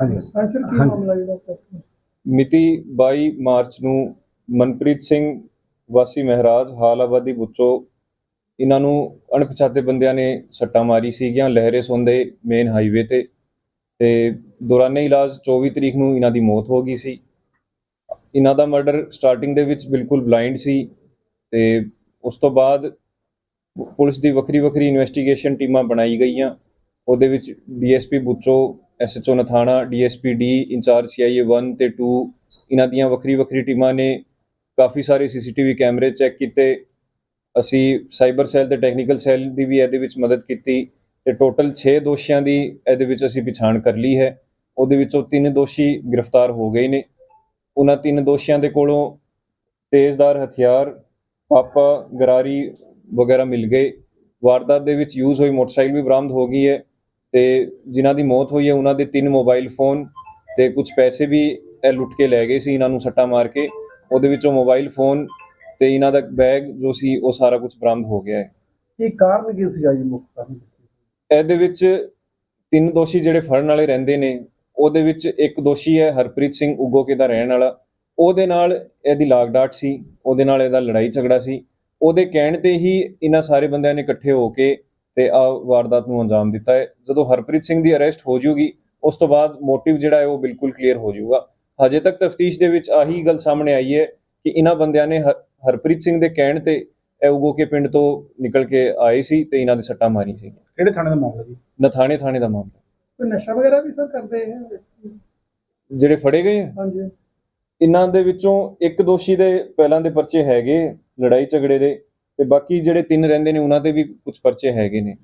ਹਾਂਜੀ। ਹਾਂ ਸਰ ਕੀ ਹਾਂਜੀ। ਮਾਮਲਾ ਜਿਹੜਾ ਪ੍ਰੈਸ ਮਿਤੀ 22 ਮਾਰਚ ਨੂੰ ਮਨਪ੍ਰੀਤ ਸਿੰਘ ਵਾਸੀ ਮਹਿਰਾਜ ਹਾਲ ਆਬਾਦੀ ਬੁੱਚੋ ਇਹਨਾਂ ਨੂੰ ਅਣਪਛਾਤੇ ਬੰਦਿਆਂ ਨੇ ਸੱਟਾਂ ਮਾਰੀ ਸੀਗੀਆਂ ਲਹਿਰੇ ਸੁੰਦੇ ਮੇਨ ਹਾਈਵੇ ਤੇ ਤੇ ਦੌਰਾਨੇ ਇਲਾਜ 24 ਤਰੀਕ ਨੂੰ ਇਹਨਾਂ ਦੀ ਮੌਤ ਹੋ ਗਈ ਸੀ। ਇਹਨਾਂ ਦਾ ਮਰਡਰ ਸਟਾਰਟਿੰਗ ਦੇ ਵਿੱਚ ਬਿਲਕੁਲ ਬਲਾਈਂਡ ਸੀ ਤੇ ਉਸ ਤੋਂ ਬਾਅਦ ਪੁਲਿਸ ਦੀ ਵੱਖਰੀ ਵੱਖਰੀ ਇਨਵੈਸਟੀਗੇਸ਼ਨ ਟੀਮਾਂ ਬਣਾਈ ਗਈਆਂ। ਉਹਦੇ ਵਿੱਚ DSP Bucho, SHO Nathana, DSP D, incharge CIA 1 ਤੇ 2 ਇਹਨਾਂ ਦੀਆਂ ਵੱਖਰੀ ਵੱਖਰੀ ਟੀਮਾਂ ਨੇ ਕਾਫੀ ਸਾਰੇ ਸੀਸੀਟੀਵੀ ਕੈਮਰੇ ਚੈੱਕ ਕੀਤੇ। ਅਸੀਂ ਸਾਈਬਰ ਸੈੱਲ ਤੇ ਟੈਕਨੀਕਲ ਸੈੱਲ ਦੀ ਵੀ ਇਹਦੇ ਵਿੱਚ ਮਦਦ ਕੀਤੀ ਤੇ ਟੋਟਲ 6 ਦੋਸ਼ੀਆਂ ਦੀ ਇਹਦੇ ਵਿੱਚ ਅਸੀਂ ਪਛਾਣ ਕਰ ਲਈ ਹੈ। ਉਹਦੇ ਵਿੱਚੋਂ ਤਿੰਨ ਦੋਸ਼ੀ ਗ੍ਰਿਫਤਾਰ ਹੋ ਗਏ ਨੇ। ਉਹਨਾਂ ਤਿੰਨ ਦੋਸ਼ੀਆਂ ਦੇ ਕੋਲੋਂ ਤੇਜ਼ਧਾਰ ਹਥਿਆਰ ਪਾਪਾ ਗਰਾਰੀ ਵਗੈਰਾ ਮਿਲ ਗਏ। ਵਾਰਦਾਤ ਦੇ ਵਿੱਚ ਯੂਜ਼ ਹੋਈ ਮੋਟਰਸਾਈਕਲ ਵੀ ਬਰਾਮਦ ਹੋ ਗਈ ਹੈ ਤੇ ਜਿਨ੍ਹਾਂ ਦੀ ਮੌਤ ਹੋਈ ਹੈ ਉਹਨਾਂ ਦੇ ਤਿੰਨ ਮੋਬਾਈਲ ਫੋਨ ਤੇ ਕੁਝ ਪੈਸੇ ਵੀ ਇਹ ਲੁੱਟ ਕੇ ਲੈ ਗਏ ਸੀ ਇਹਨਾਂ ਨੂੰ ਸੱਟਾ ਮਾਰ ਕੇ। ਉਹਦੇ ਵਿੱਚੋਂ ਮੋਬਾਈਲ ਫੋਨ ਤੇ ਇਹਨਾਂ ਦਾ ਬੈਗ ਜੋ ਸੀ ਉਹ ਸਾਰਾ ਕੁਝ ਬਰਾਮਦ ਹੋ ਗਿਆ ਹੈ। ਕੀ ਕਾਰਨ ਕੀ ਸੀਗਾ ਜੀ ਮੁੱਖ ਕਾਰਨ? ਇਹਦੇ ਵਿੱਚ ਤਿੰਨ ਦੋਸ਼ੀ ਜਿਹੜੇ ਫੜਨ ਵਾਲੇ ਰਹਿੰਦੇ ਨੇ ਉਹਦੇ ਵਿੱਚ ਇੱਕ ਦੋਸ਼ੀ ਹੈ ਹਰਪ੍ਰੀਤ ਸਿੰਘ ਉਗੋਕੇ ਦਾ ਰਹਿਣ ਵਾਲਾ। ਉਹਦੇ ਨਾਲ ਇਹਦੀ ਲਾਗਡਾਟ ਸੀ ਉਹਦੇ ਨਾਲ ਇਹਦਾ ਲੜਾਈ ਝਗੜਾ ਸੀ। ਉਹਦੇ ਕਹਿਣ ਤੇ ਹੀ ਇਹਨਾਂ ਸਾਰੇ ਬੰਦਿਆਂ ਨੇ ਇਕੱਠੇ ਹੋ ਕੇ ਤੇ ਆ ਵਾਰਦਾਤ ਨੂੰ ਅੰਜਾਮ ਦਿੱਤਾ ਹੈ। ਜਦੋਂ ਹਰਪ੍ਰੀਤ ਸਿੰਘ ਦੀ ਅਰੈਸਟ ਹੋ ਜੂਗੀ ਉਸ ਤੋਂ ਬਾਅਦ ਮੋਟਿਵ ਜਿਹੜਾ ਹੈ ਉਹ ਬਿਲਕੁਲ ਕਲੀਅਰ ਹੋ ਜਾਊਗਾ ਹਜੇ ਤੱਕ ਤਫਤੀਸ਼ ਦੇ ਵਿੱਚ ਆਹੀ ਗੱਲ ਸਾਹਮਣੇ ਆਈ ਹੈ ਕਿ ਇਹਨਾਂ ਬੰਦਿਆਂ ਨੇ ਹਰ- ਹਰਪ੍ਰੀਤ ਸਿੰਘ ਦੇ ਕਹਿਣ ਤੇ ਇਹ ਉਗੋਕੇ ਪਿੰਡ ਤੋਂ ਨਿਕਲ ਕੇ ਆਏ ਸੀ ਤੇ ਇਹਨਾਂ ਦੇ ਸੱਟਾਂ ਮਾਰੀ ਸੀ ਕਿਹੜੇ ਥਾਣੇ ਦਾ ਮਾਮਲਾ ਜੀ? ਨਥਾਣੇ ਥਾਣੇ ਦਾ ਮਾਮਲਾ। ਕੋਈ ਨਸ਼ਾ ਵਗੈਰਾ ਵੀ ਸਰ ਕਰਦੇ ਹੈ ਜਿਹੜੇ ਫੜੇ ਗਏ ਆ, ਹਾਂਜੀ। ਇਹਨਾਂ ਦੇ ਵਿੱਚੋਂ ਇੱਕ ਦੋਸ਼ੀ ਦੇ ਪਹਿਲਾਂ ਦੇ ਪਰਚੇ ਹੈਗੇ ਲੜਾਈ ਝਗੜੇ ਦੇ ਤੇ ਬਾਕੀ ਜਿਹੜੇ ਤਿੰਨ ਰਹਿੰਦੇ ਨੇ ਉਹਨਾਂ ਦੇ ਵੀ ਕੁਝ ਪਰਚੇ ਹੈਗੇ ਨੇ।